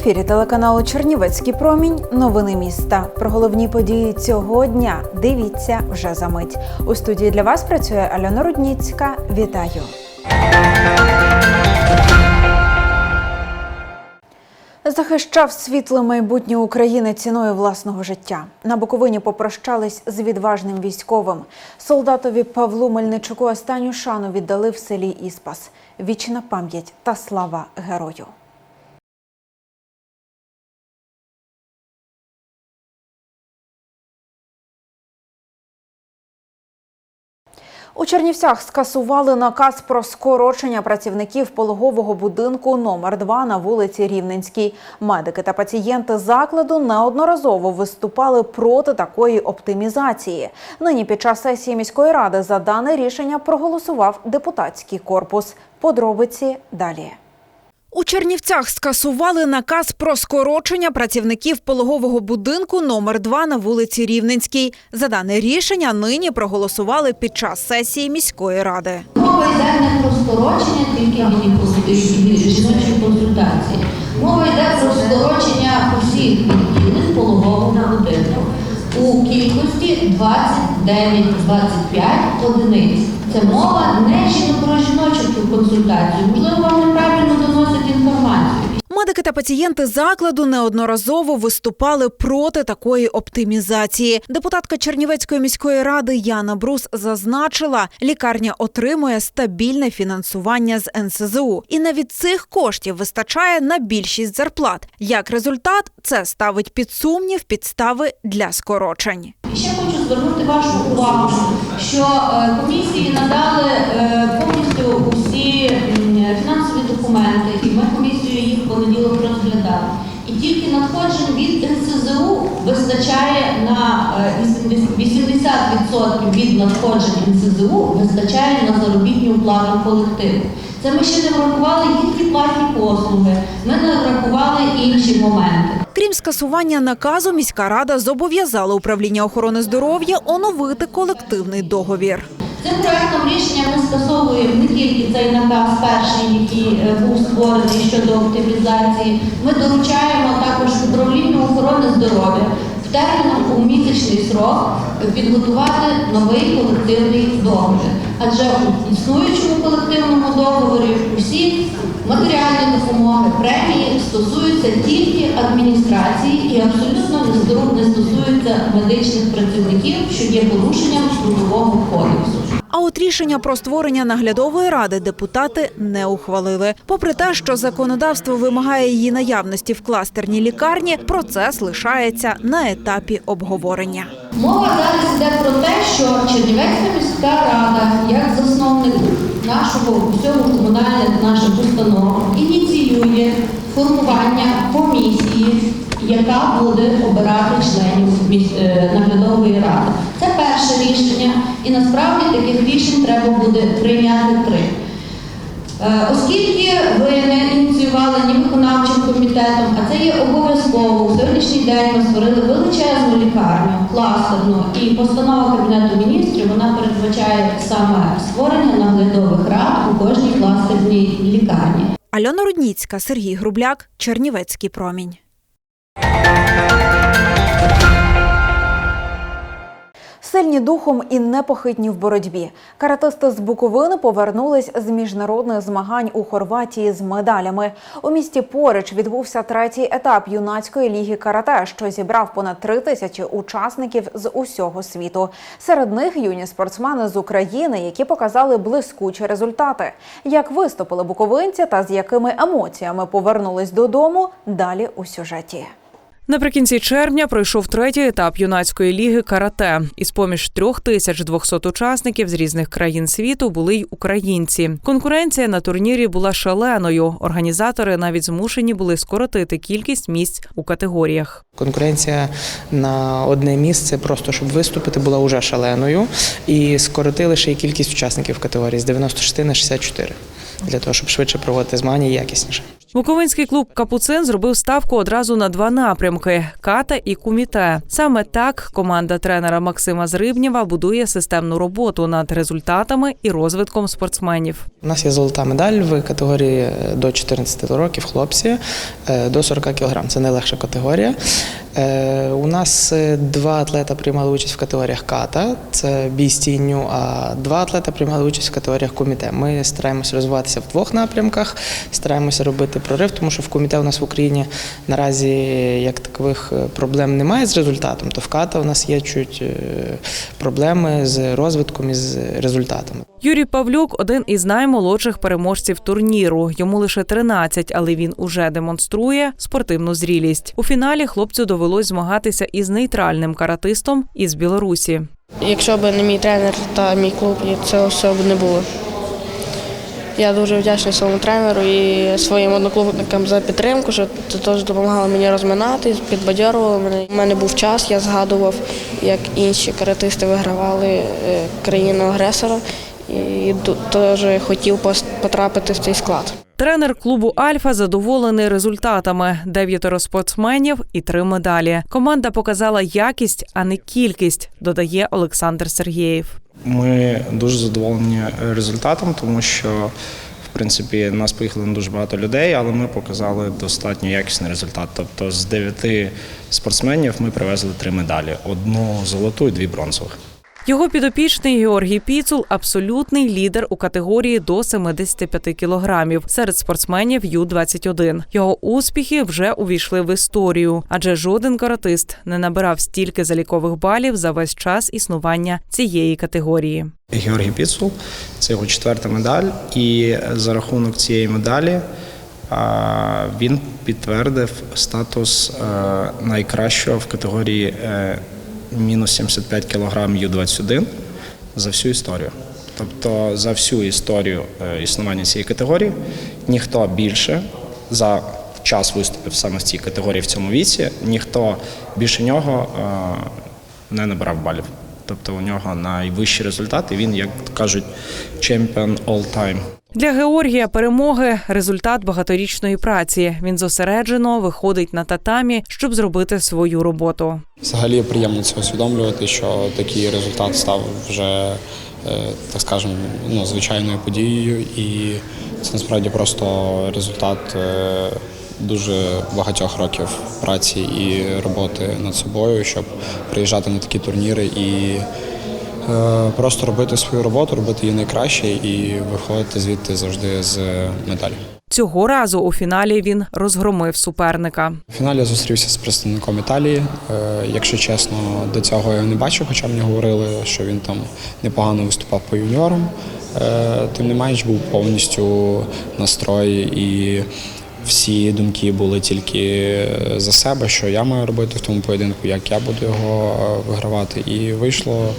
ефірі телеканалу Чернівецький промінь. Новини міста. Про головні події цього дня. Дивіться вже за мить. У студії для вас працює Альона Рудніцька. Вітаю. Захищав світле майбутнє України ціною власного життя. На Буковині попрощались з відважним військовим. Солдатові Павлу Мельничуку останню шану віддали в селі Іспас. Вічна пам'ять та слава герою. У Чернівцях скасували наказ про скорочення працівників пологового будинку номер 2 на вулиці Рівненській. Медики та пацієнти закладу неодноразово виступали проти такої оптимізації. Нині під час сесії міської ради за дане рішення проголосував депутатський корпус. Подробиці далі. У Чернівцях скасували наказ про скорочення працівників пологового будинку номер 2 на вулиці Рівненській. За дане рішення нині проголосували під час сесії міської ради. Мова йде не про скорочення тільки гінекологічної жіночої консультації. Мова йде про скорочення усіх пологового будинку у кількості 29-25 одиниць. Це мова не про жіночу консультацію. Можливо, вам неправильно доносить інформацію. Медики та пацієнти закладу неодноразово виступали проти такої оптимізації. Депутатка Чернівецької міської ради Яна Брус зазначила, лікарня отримує стабільне фінансування з НСЗУ, і навіть цих коштів вистачає на більшість зарплат. Як результат, це ставить під сумнів підстави для скорочень. Ще хочу звернути вашу увагу, що е, комісії надали е, повністю усі фінансові документи, і ми комісію понеділок розглядали. І тільки надходжень від НСЗУ вистачає на е, 80% 80% від надходжень НСЗУ вистачає на заробітну плату колективу. Це ми ще не врахували їхні платні послуги, ми не врахували інші моменти. Крім скасування наказу, міська рада зобов'язала управління охорони здоров'я оновити колективний договір. Цим проектом рішення ми скасовуємо не тільки цей наказ перший, який е, був створений щодо оптимізації. Ми доручаємо також управлінню охорони здоров'я в терміном у місячний срок підготувати новий колективний договір. Адже у існуючому колективному договорі усі матеріальні допомоги, премії стосуються тільки адміністрації і абсолютно не стосуються медичних працівників, що є порушенням трудового кодексу. От рішення про створення наглядової ради депутати не ухвалили. Попри те, що законодавство вимагає її наявності в кластерній лікарні, процес лишається на етапі обговорення. Мова зараз йде про те, що Чернівецька міська рада, як засновник нашого усього комунальних наших установ, ініціює формування комісії, яка буде обирати членів е, наглядової ради. Рішення, і насправді таких рішень треба буде прийняти три. Е, Оскільки ви не ініціювали ні виконавчим комітетом, а це є обов'язково. У сьогоднішній день ми створили величезну лікарню, кластерну, і постанова Кабінету міністрів вона передбачає саме створення наглядових рад у кожній кластерній лікарні. Альона Рудніцька, Сергій Грубляк, Чернівецький промінь. Сильні духом і непохитні в боротьбі. Каратисти з Буковини повернулись з міжнародних змагань у Хорватії з медалями. У місті Порич відбувся третій етап юнацької ліги карате, що зібрав понад три тисячі учасників з усього світу. Серед них юні спортсмени з України, які показали блискучі результати. Як виступили буковинці та з якими емоціями повернулись додому, далі у сюжеті. Наприкінці червня пройшов третій етап юнацької ліги карате. Із поміж трьох тисяч двохсот учасників з різних країн світу були й українці. Конкуренція на турнірі була шаленою. Організатори навіть змушені були скоротити кількість місць у категоріях. Конкуренція на одне місце, просто щоб виступити, була уже шаленою. І скоротили ще й кількість учасників категорії з 96 на 64, для того, щоб швидше проводити змагання якісніше. Буковинський клуб Капуцин зробив ставку одразу на два напрямки ката і куміте. Саме так команда тренера Максима Зрибнєва будує системну роботу над результатами і розвитком спортсменів. У нас є золота медаль в категорії е, до 14 років хлопці е, до 40 кг. Це найлегша категорія. Е, У нас два атлета приймали участь в категоріях ката, це бій з тінню, а два атлета приймали участь в категоріях куміте. Ми стараємося розвиватися в двох напрямках, стараємося робити прорив, тому що в куміте у нас в Україні наразі як такових е, проблем немає з результатом, то в ката у нас є чуть е, проблеми з розвитком і з результатами. Юрій Павлюк один із наймолодших переможців турніру. Йому лише 13, але він уже демонструє спортивну зрілість. У фіналі хлопцю довелось змагатися із нейтральним каратистом із Білорусі. Якщо б не мій тренер та мій клуб, цього всього б не було. Я дуже вдячний своєму тренеру і своїм одноклубникам за підтримку, що це теж допомагало мені розминати, підбадьорувало мене. У мене був час, я згадував, як інші каратисти вигравали е, країну-агресора і ду- теж хотів потрапити в цей склад. Тренер клубу Альфа задоволений результатами: дев'ятеро спортсменів і три медалі. Команда показала якість, а не кількість, додає Олександр Сергєєв. Ми дуже задоволені результатом, тому що в принципі нас поїхало не дуже багато людей, але ми показали достатньо якісний результат. Тобто з дев'яти спортсменів ми привезли три медалі: одну золоту і дві бронзових. Його підопічний Георгій Піцул абсолютний лідер у категорії до 75 кілограмів серед спортсменів Ю-21. Його успіхи вже увійшли в історію, адже жоден каратист не набирав стільки залікових балів за весь час існування цієї категорії. Георгій Піцул це його четверта медаль, і за рахунок цієї медалі він підтвердив статус е, найкращого в категорії е, мінус 75 кг Ю-21 за всю історію. Тобто за всю історію е, існування цієї категорії ніхто більше за час виступив саме в цій категорії в цьому віці, ніхто більше нього е, не набирав балів. Тобто у нього найвищі результати. Він, як кажуть, чемпіон all time. Для Георгія перемоги результат багаторічної праці. Він зосереджено виходить на татамі, щоб зробити свою роботу. Взагалі приємно це усвідомлювати, що такий результат став вже, е, так скажемо, ну, звичайною подією, і це насправді просто результат е, дуже багатьох років праці і роботи над собою, щоб приїжджати на такі турніри і просто робити свою роботу, робити її найкраще і виходити звідти завжди з медалі. Цього разу у фіналі він розгромив суперника. В фіналі я зустрівся з представником Італії. Е, Якщо чесно, до цього я не бачив, хоча мені говорили, що він там непогано виступав по юніорам. Е, Тим не менш був повністю настрой і всі думки були тільки за себе, що я маю робити в тому поєдинку, як я буду його е, вигравати. І вийшло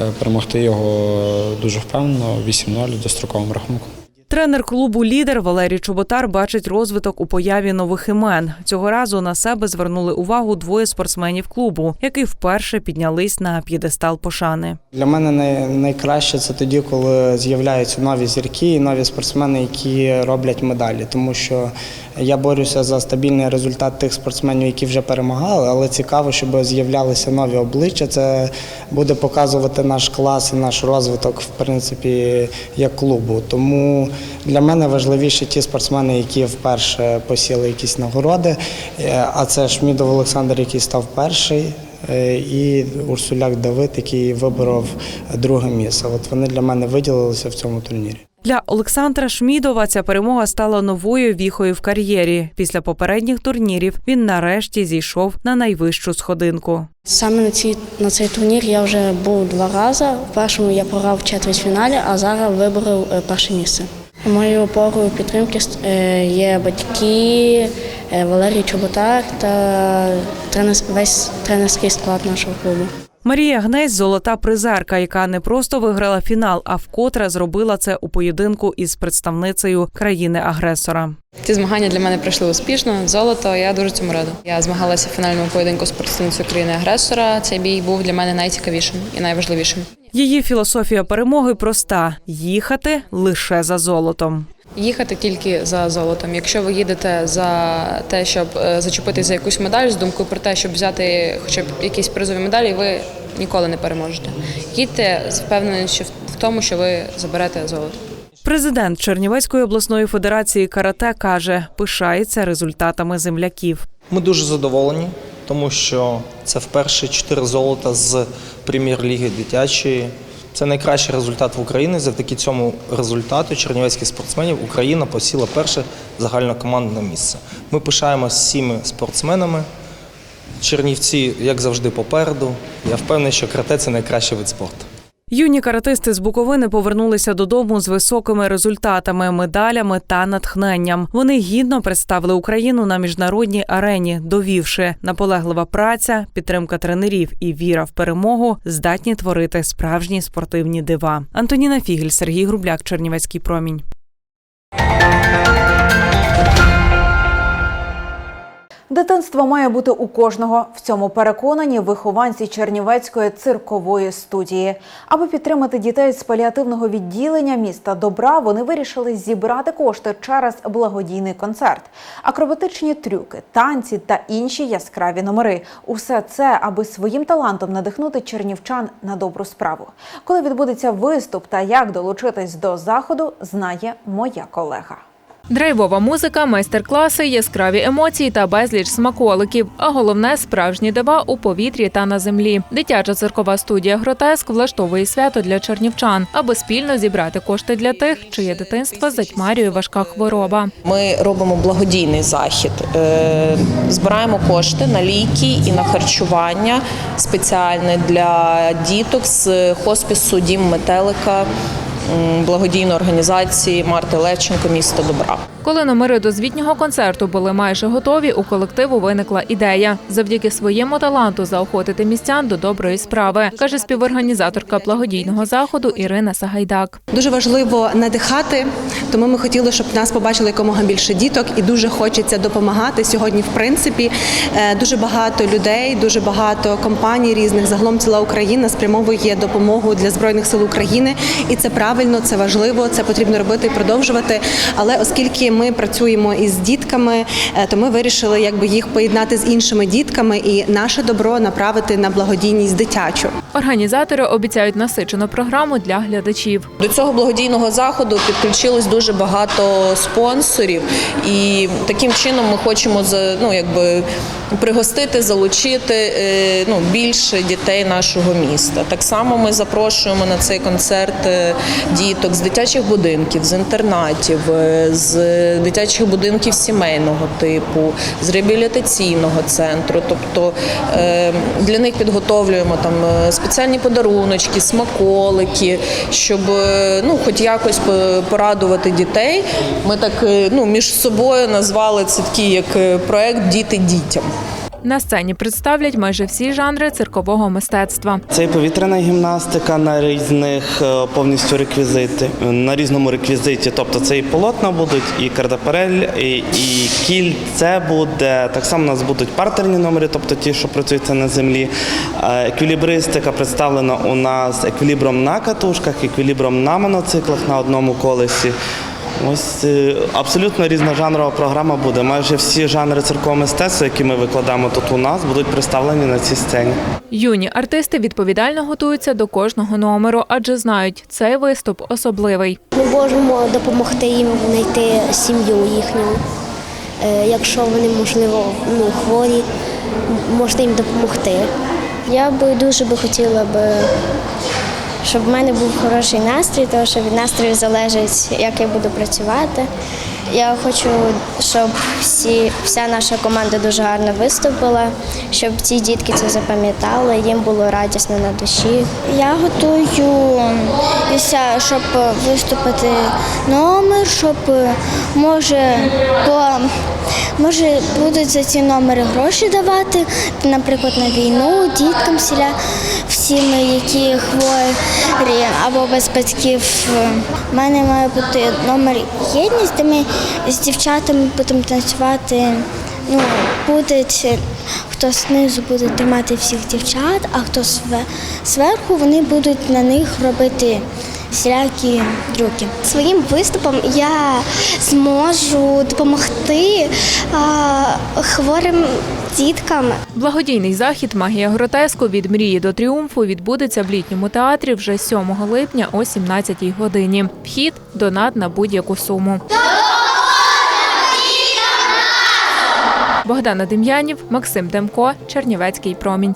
е, перемогти його дуже впевнено 8-0 достроковим рахунком. Тренер клубу Лідер Валерій Чоботар бачить розвиток у появі нових імен. Цього разу на себе звернули увагу двоє спортсменів клубу, які вперше піднялись на п'єдестал пошани. Для мене найкраще це тоді, коли з'являються нові зірки і нові спортсмени, які роблять медалі. Тому що я борюся за стабільний результат тих спортсменів, які вже перемагали, але цікаво, щоб з'являлися нові обличчя. Це буде показувати наш клас і наш розвиток, в принципі, як клубу. Тому для мене важливіші ті спортсмени, які вперше посіли якісь нагороди. Е, А це Шмідов Олександр, який став перший. Е, і Урсуляк Давид, який виборов друге місце. От вони для мене виділилися в цьому турнірі. Для Олександра Шмідова ця перемога стала новою віхою в кар'єрі. Після попередніх турнірів він нарешті зійшов на найвищу сходинку. Саме на цій на цей турнір я вже був два рази. В першому я програв четвертьфіналі, а зараз виборов е, перше місце. Моєю опорою підтримки е, є батьки, е, Валерій Чоботар та весь тренерський склад нашого клубу. Марія Гнесь золота призерка, яка не просто виграла фінал, а вкотре зробила це у поєдинку із представницею країни-агресора. Ці змагання для мене пройшли успішно. Золото, я дуже цьому рада. Я змагалася в фінальному поєдинку з представницею країни-агресора. Цей бій був для мене найцікавішим і найважливішим. Її філософія перемоги проста: їхати лише за золотом. Їхати тільки за золотом. Якщо ви їдете за те, щоб е, зачепитись за якусь медаль з думкою про те, щоб взяти хоча б якісь призові медалі, ви ніколи не переможете. Їдьте з впевненістю в тому, що ви заберете золото. Президент Чернівецької обласної федерації карате каже, пишається результатами земляків. Ми дуже задоволені, тому що це вперше чотири золота з прем'єр-ліги дитячої. Це найкращий результат в Україні. Завдяки цьому результату чернівецьких спортсменів Україна посіла перше загальнокомандне місце. Ми пишаємося всіми спортсменами. Чернівці, як завжди, попереду. Я впевнений, що карате – це найкращий вид спорту. Юні каратисти з Буковини повернулися додому з високими результатами, медалями та натхненням. Вони гідно представили Україну на міжнародній арені, довівши наполеглива праця, підтримка тренерів і віра в перемогу здатні творити справжні спортивні дива. Антоніна Фігель, Сергій Грубляк, Чернівецький промінь. Дитинство має бути у кожного. В цьому переконані вихованці Чернівецької циркової студії. Аби підтримати дітей з паліативного відділення міста добра, вони вирішили зібрати кошти через благодійний концерт, акробатичні трюки, танці та інші яскраві номери. Усе це, аби своїм талантом надихнути чернівчан на добру справу. Коли відбудеться виступ та як долучитись до заходу, знає моя колега. Драйвова музика, майстер-класи, яскраві емоції та безліч смаколиків. А головне справжні дива у повітрі та на землі. Дитяча циркова студія Гротеск влаштовує свято для чернівчан, аби спільно зібрати кошти для тих, чиє дитинство затьмарює важка хвороба. Ми робимо благодійний захід, Е, збираємо кошти на ліки і на харчування спеціальне для діток з хоспісу Дім Метелика благодійної організації Марти Левченко місто добра. Коли номери до звітнього концерту були майже готові, у колективу виникла ідея завдяки своєму таланту заохотити містян до доброї справи, каже співорганізаторка благодійного заходу Ірина Сагайдак. Дуже важливо надихати, тому ми хотіли, щоб нас побачили якомога більше діток, і дуже хочеться допомагати. Сьогодні, в принципі, е, дуже багато людей, дуже багато компаній різних, загалом ціла Україна спрямовує допомогу для збройних сил України, і це правильно, це важливо, це потрібно робити і продовжувати. Але оскільки ми працюємо із дітками, е, то ми вирішили якби їх поєднати з іншими дітками і наше добро направити на благодійність дитячу. Організатори обіцяють насичену програму для глядачів. До цього благодійного заходу підключилось дуже багато спонсорів, і таким чином ми хочемо за- ну, якби, пригостити, залучити е, ну, більше дітей нашого міста. Так само ми запрошуємо на цей концерт е, діток з дитячих будинків, з інтернатів, е, дитячих будинків сімейного типу, з реабілітаційного центру. Тобто е, для них підготовлюємо там е, спеціальні подаруночки, смаколики, щоб е, ну, хоч якось порадувати дітей. Ми так ну, між собою назвали це такий як проект Діти дітям. На сцені представлять майже всі жанри циркового мистецтва. Це і повітряна гімнастика на різних е, повністю реквізити, на різному реквізиті. Тобто це і полотна будуть, і кардапарель, і, і кільце буде. Так само у нас будуть партерні номери, тобто ті, що працюються на землі. Е, Еквілібристика представлена у нас еквілібром на катушках, еквілібром на моноциклах на одному колесі. Ось е, абсолютно різножанрова програма буде. Майже всі жанри циркового мистецтва, які ми викладаємо тут у нас, будуть представлені на цій сцені. Юні артисти відповідально готуються до кожного номеру, адже знають, цей виступ особливий. Ми можемо допомогти їм знайти сім'ю їхню. Е, Якщо вони, можливо, ну, хворі, можна їм допомогти. Я би дуже би хотіла би, щоб в мене був хороший настрій, тому що від настрою залежить, як я буду працювати. Я хочу, щоб всі, вся наша команда дуже гарно виступила, щоб ці дітки це запам'ятали, їм було радісно на душі. Я готуюся, щоб виступити номер, щоб може по може будуть за ці номери гроші давати, наприклад, на війну, діткам сіля, всім, які хворі або без батьків. У мене має бути номер єдність, де ми з дівчатами будемо танцювати. Ну, будуть хто знизу буде тримати всіх дівчат, а хто зверху вони будуть на них робити всілякі трюки. Своїм виступом я зможу допомогти а, хворим діткам. Благодійний захід Магія гротеску від мрії до тріумфу відбудеться в літньому театрі вже 7 липня о 17 годині. Вхід донат на будь-яку суму. Богдана Дем'янів, Максим Демко, Чернівецький промінь.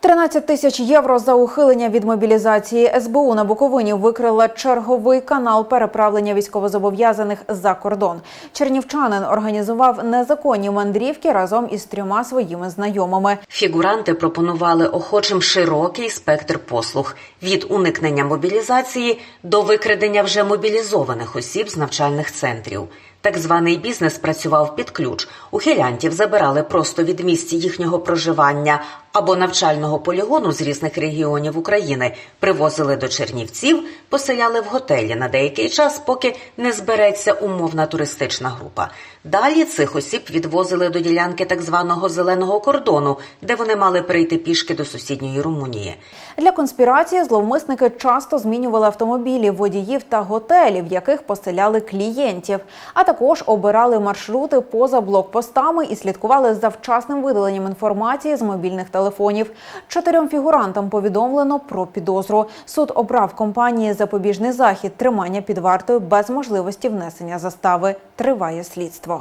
13 тисяч євро за ухилення від мобілізації. СБУ на Буковині викрила черговий канал переправлення військовозобов'язаних за кордон. Чернівчанин організував незаконні мандрівки разом із трьома своїми знайомими. Фігуранти пропонували охочим широкий спектр послуг від уникнення мобілізації до викрадення вже мобілізованих осіб з навчальних центрів. Так званий бізнес працював під ключ. Ухилянтів забирали просто від місць їхнього проживання або навчального полігону з різних регіонів України, привозили до Чернівців, поселяли в готелі на деякий час, поки не збереться умовна туристична група. Далі цих осіб відвозили до ділянки так званого зеленого кордону, де вони мали прийти пішки до сусідньої Румунії. Для конспірації зловмисники часто змінювали автомобілі, водіїв та готелі, в яких поселяли клієнтів, а також обирали маршрути поза блокпостами і слідкували за вчасним видаленням інформації з мобільних телефонів. Чотирьом фігурантам повідомлено про підозру. Суд обрав компанії запобіжний захід тримання під вартою без можливості внесення застави. Триває слідство.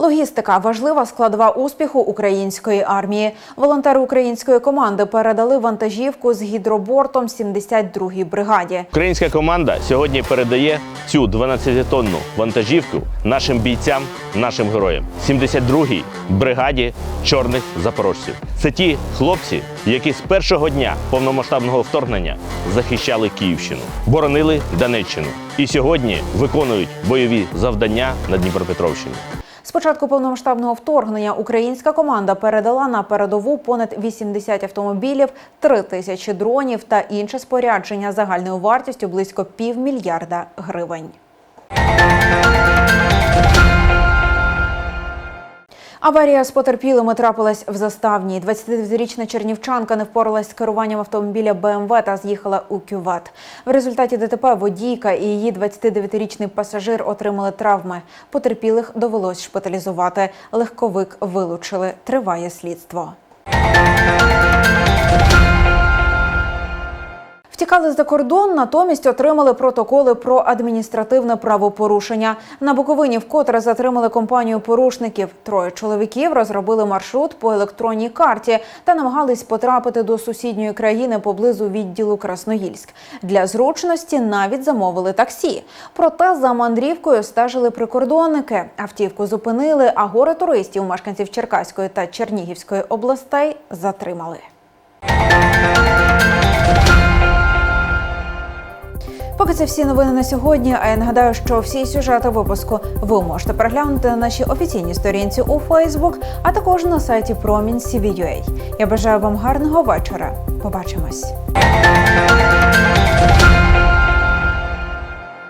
Логістика важлива складова успіху української армії. Волонтери української команди передали вантажівку з гідробортом 72-й бригаді. Українська команда сьогодні передає цю 12-тонну вантажівку нашим бійцям, нашим героям. 72-й бригаді чорних запорожців. Це ті хлопці, які з першого дня повномасштабного вторгнення захищали Київщину, боронили Донеччину і сьогодні виконують бойові завдання на Дніпропетровщині. З початку повномасштабного вторгнення українська команда передала на передову понад 80 автомобілів, 3 тисячі дронів та інше спорядження загальною вартістю близько півмільярда гривень. Аварія з потерпілими трапилась в заставні. 29-річна чернівчанка не впоралась з керуванням автомобіля БМВ та з'їхала у кювет. В результаті ДТП водійка і її 29-річний пасажир отримали травми. Потерпілих довелось шпиталізувати. Легковик вилучили. Триває слідство. Втікали за кордон, натомість отримали протоколи про адміністративне правопорушення. На Буковині вкотре затримали компанію порушників. Троє чоловіків розробили маршрут по електронній карті та намагались потрапити до сусідньої країни поблизу відділу Красноїльськ. Для зручності навіть замовили таксі. Проте за мандрівкою стежили прикордонники. Автівку зупинили, а горе туристів, мешканців Черкаської та Чернігівської областей затримали. Поки це всі новини на сьогодні. А я нагадаю, що всі сюжети випуску ви можете переглянути на нашій офіційній сторінці у Фейсбук, а також на сайті Промінь CVUA. Я бажаю вам гарного вечора. Побачимось.